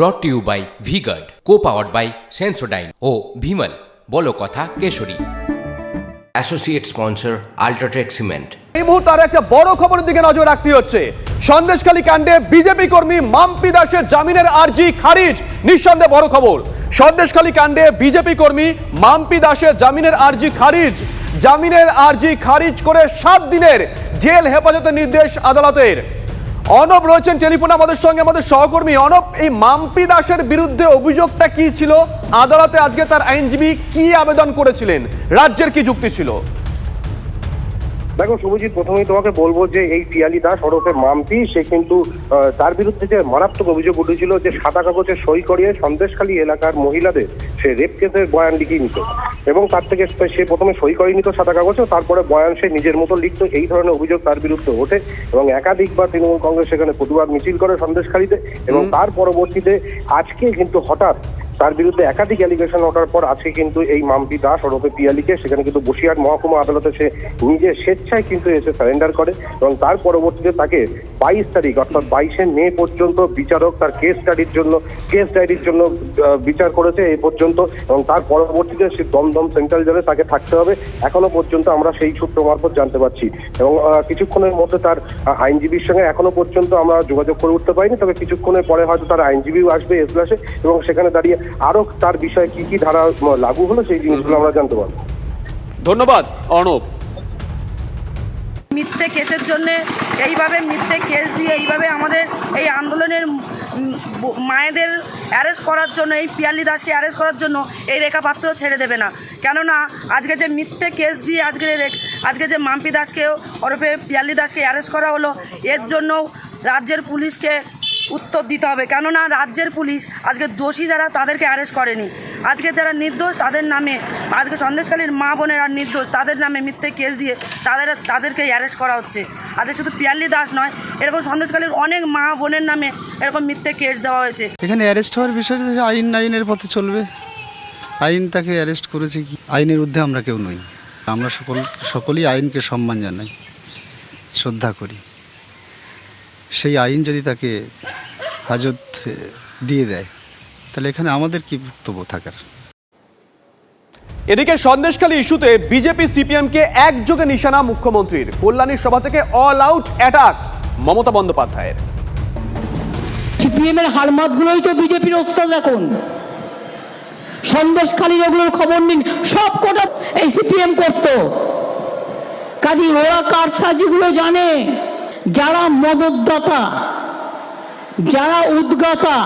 Brought to you by V Guard co powered by Sensodyne ও ভিমল বলো কথা Kesari. Associate sponsor UltraTech cement এই মুহূর্তে আর একটা বড় খবরের দিকে নজর রাখতে হচ্ছে। সন্দেশখালী কাণ্ডে বিজেপি কর্মী মাম্পি দাসের জামিনের আর্জি খারিজ নিঃসন্দেহে বড় খবর। সন্দেশখালী কাণ্ডে বিজেপি কর্মী মাম্পি দাসের জামিনের আর্জি খারিজ। জামিনের আর্জি খারিজ করে সাত দিনের জেল হেফাজতের নির্দেশ আদালতের। অনব রয়েছেন টেলিফোনে আমাদের সঙ্গে আমাদের সহকর্মী অনব। এই মাম্পি দাসের বিরুদ্ধে অভিযোগটা কি ছিল? আদালতে আজকে তার আইনজীবী কি আবেদন করেছিলেন? রাজ্যের কি যুক্তি ছিল? দেখো শুভজিৎ প্রথমেই তোমাকে বলব যে এই পিয়ালি দাস ওরফে মাম্পি সে কিন্তু তার বিরুদ্ধে যে মারাত্মক অভিযোগ উঠেছিল যে সাদা কাগজে সই করিয়ে সন্দেশখালী এলাকার মহিলাদের সে রেপ কেসের বয়ান লিখিয়ে নিত। এবং তার থেকে সে প্রথমে সই করে নিত সাদা কাগজে তারপরে বয়ান সে নিজের মতো লিখতো। এই ধরনের অভিযোগ তার বিরুদ্ধে ওঠে এবং একাধিকবার তৃণমূল কংগ্রেস সেখানে প্রতিবাদ মিছিল করে সন্দেশখালীতে এবং তার পরবর্তীতে আজকে কিন্তু হঠাৎ তার বিরুদ্ধে একাধিক অ্যালিগেশন ওঠার পর আজকে কিন্তু এই মাম্পি দাস ওরফে পিয়ালিকে, সেখানে কিন্তু বসিরহাট মহকুমা আদালতে সে নিজে স্বেচ্ছায় কিন্তু এসে সারেন্ডার করে এবং তার পরবর্তীতে তাকে বাইশ তারিখ, অর্থাৎ বাইশে মে পর্যন্ত বিচারক তার কেস স্টাডির জন্য কেস ডায়েরির জন্য বিচার করেছে এই পর্যন্ত এবং তার পরবর্তীতে সে দমদম সেন্ট্রাল জেলে তাকে থাকতে হবে। এখনও পর্যন্ত আমরা সেই সূত্র মারফত জানতে পারছি এবং কিছুক্ষণের মধ্যে তার আইনজীবীর সঙ্গে এখনও পর্যন্ত আমরা যোগাযোগ করে উঠতে পারিনি, তবে কিছুক্ষণের পরে হয়তো তার আইনজীবীও আসবে এসলাসে এবং সেখানে দাঁড়িয়ে আরও তার বিষয়ে কি কি ধারা লাগু হলো সেই জিনিসগুলো আমরা জানতে পারব। ধন্যবাদ অর্ণব। মিথ্যে কেসের জন্য এইভাবে মিথ্যে কেস দিয়ে এইভাবে আমাদের এই আন্দোলনের মায়েদের অ্যারেস্ট করার জন্য এই পিয়ালি দাসকে অ্যারেস্ট করার জন্য এই রেখা পাত্র ছেড়ে দেবে না। কেননা আজকে যে মিথ্যে কেস দিয়ে আজকে আজকে যে মাম্পি দাসকে ওরফে পিয়ালি দাসকে অ্যারেস্ট করা হলো এর জন্য রাজ্যের পুলিশকে উত্তর দিতে হবে। কেননা রাজ্যের পুলিশ আজকে দোষী যারা, তাদেরকে অ্যারেস্ট করেনি। আজকে যারা নির্দোষ, তাদের নামে, আজকে সন্দেশকালীর মা বোনেরা নির্দোষ, তাদের নামে মিথ্যে কেস দিয়ে তাদের, তাদেরকে অ্যারেস্ট করা হচ্ছে। আজকে শুধু পিয়ালি দাস নয়, এরকম সন্দেশকালীর অনেক মা বোনের নামে এরকম মিথ্যে কেস দেওয়া হয়েছে। এখানে অ্যারেস্ট হওয়ার বিষয়টা আইন আইনের পথে চলবে, আইন তাকে অ্যারেস্ট করেছে কি? আইনের ঊর্ধ্বে আমরা কেউ নই। আমরা সকল, সকলেই আইনকে সম্মান জানাই, শ্রদ্ধা করি। সেই আইন যদি তাকে হাজত দিয়ে দেয়। তাহলে এখানে আমাদের কি বক্তব্য থাকার? এদিকে সন্দেশখালী ইস্যুতে বিজেপি সিপিএমকে একযোগে নিশানা মুখ্যমন্ত্রীর। কল্যাণীর সভা থেকে অল আউট অ্যাটাক মমতা বন্দ্যোপাধ্যায়ের। সিপিএমের হারমাতগুলোই তো বিজেপির ওস্তাদ এখন। সন্দেশখালীর ওগুলোর খবর নিন সব কটা এই সিপিএম করতো। কাজী ওরা কারসাজিগুলো জানে যারা মদতদাতা যারা উদ্গাতা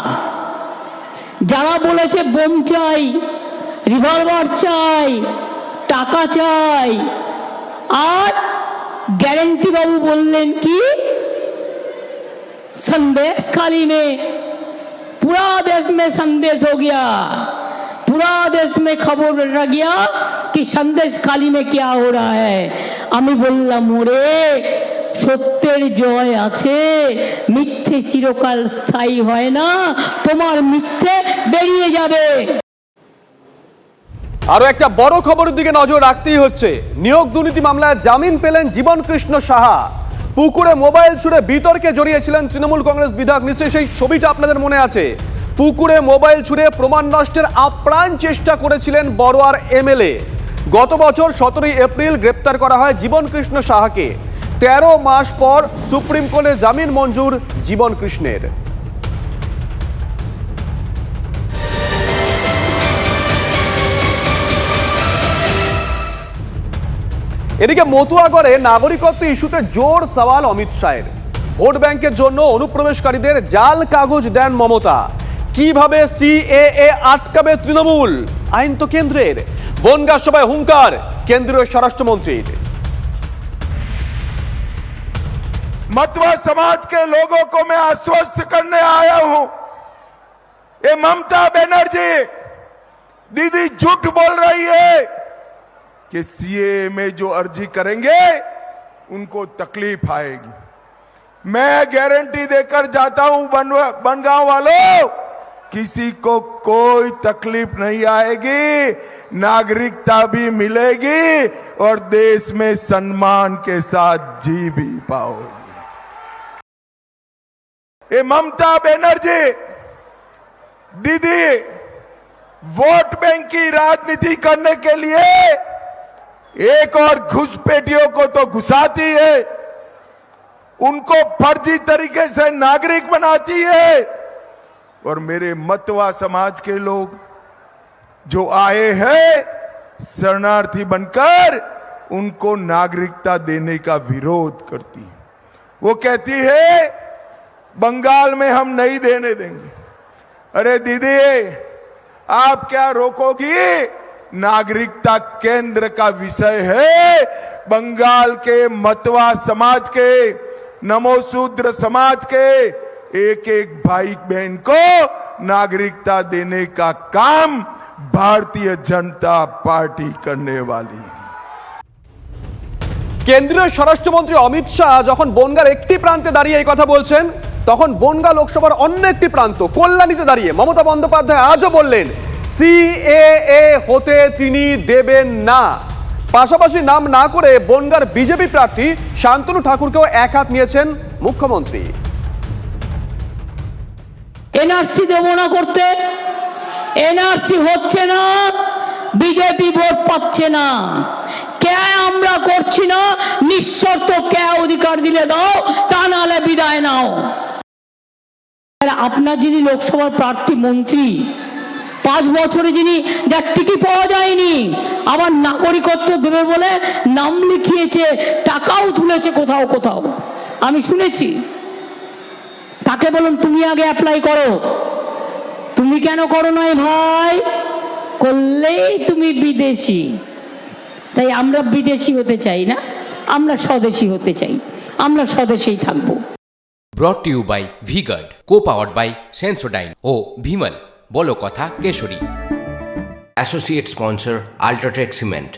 যারা বলেছে বোম চাই রিভলভার চাই টাকা চাই আর গ্যারেন্টি বাবু বললেন কি संदेश खाली में पूरा देश में संदेश हो गया पूरा देश में खबर रह गया कि संदेश खाली में क्या हो रहा है আমি বললাম ওরে সত্যের জয় আছে। মিথ্যে চিরকাল স্থায়ী হয় না। তোমার মিথ্যে বেরিয়ে যাবে। আরও একটা বড় খবরের দিকে নজর রাখতেই হচ্ছে। নিয়োগ দুর্নীতি মামলায় জামিন পেলেন জীবন কৃষ্ণ সাহা। পুকুরে মোবাইল ছুড়ে বিতর্কে জড়িয়েছিলেন তৃণমূল কংগ্রেস বিধায়ক, নিশ্চয়ই সেই ছবিটা আপনাদের মনে আছে। পুকুরে মোবাইল ছুড়ে প্রমাণ নষ্টের আপ্রাণ চেষ্টা করেছিলেন বড়োয়ার এমএলএ। গত বছর সতেরোই এপ্রিল গ্রেপ্তার করা হয় জীবন কৃষ্ণ সাহাকে। তেরো মাস পর সুপ্রিম কোর্টে জামিন মঞ্জুর জীবন কৃষ্ণের। এদিকে মতুয়াগড়ে নাগরিকত্ব ইস্যুতে জোর সওয়াল অমিত শাহের। ভোট ব্যাংকের জন্য অনুপ্রবেশকারীদের জাল কাগজ দেন মমতা। কীভাবে সিএএ আটকাবে তৃণমূল? আইন তো কেন্দ্রের। বনগাঁ সভায় হুঙ্কার, কেন্দ্রীয় স্বরাষ্ট্রমন্ত্রীর। मतवा समाज के लोगों को मैं आश्वस्त करने आया हूँ। ये ममता बनर्जी, दीदी झूठ बोल रही है कि सीए में जो अर्जी करेंगे, उनको तकलीफ़ आएगी। मैं गारंटी देकर जाता हूँ बन- बनगांव वालों, किसी को कोई तकलीफ़ नहीं आएगी, नागरिकता भी मिलेगी और देश में सम्मान के साथ जी भी पाओगे। ये ममता बनर्जी, दीदी, वोट बैंक की राजनीति करने के लिए एक और घुसपैठियों को तो घुसाती है। उनको फर्जी तरीके से नागरिक बनाती है। और मेरे मतवा समाज के लोग जो आए हैं, शरणार्थी बनकर उनको नागरिकता देने का विरोध करती है। वो कहती है बंगाल में हम नहीं देने देंगे। अरे दीदी, आप क्या रोकोगी? नागरिकता केंद्र का विषय है। बंगाल के मतवा समाज के नमोशूद्र समाज के एक एक भाई बहन को नागरिकता देने का काम भारतीय जनता पार्टी करने वाली है। কেন্দ্রীয় স্বরাষ্ট্রমন্ত্রী অমিত শাহ যখন বনগার একটি প্রান্তে দাঁড়িয়ে এই কথা বলছেন, তখন বনগা লোকসভার অন্য একটি প্রান্ত, কল্যাণীতে দাঁড়িয়ে মমতা বন্দ্যোপাধ্যায় আজও বললেন, সিএএ হতে তিনি দেবেন না। পাশাপাশি নাম না করে বনগার বিজেপি প্রার্থী শান্তনু ঠাকুরকেও এক হাত নিয়েছেন মুখ্যমন্ত্রী। এনআরসি দেবো না করতে। এনআরসি হচ্ছে না, বিজেপি ভোট পাচ্ছে না। কে আমরা করছি না, নিঃশর্ত কে অধিকার দিলে দাও, তা নাহলে বিদায় নাও। আপনার যিনি লোকসভার প্রার্থী, মন্ত্রী, পাঁচ বছরে যিনি যার টিকিট পাওয়া যায়নি, আবার নাগরিকত্ব দেবে বলে নাম লিখিয়েছে, টাকাও তুলেছে কোথাও কোথাও। আমি শুনেছি। তাকে বলুন, তুমি আগে অ্যাপ্লাই করো। তুমি কেন করো নাই ভাই? করলেই তুমি বিদেশি। তাই আমরা বিদেশি হতে চাই না আমরা স্বদেশি হতে চাই আমরা স্বদেশেই থাকব। Brought to you by V Guard co power by Sensodyne ও ভিমল বলো কথা Kesari. Associate sponsor UltraTech cement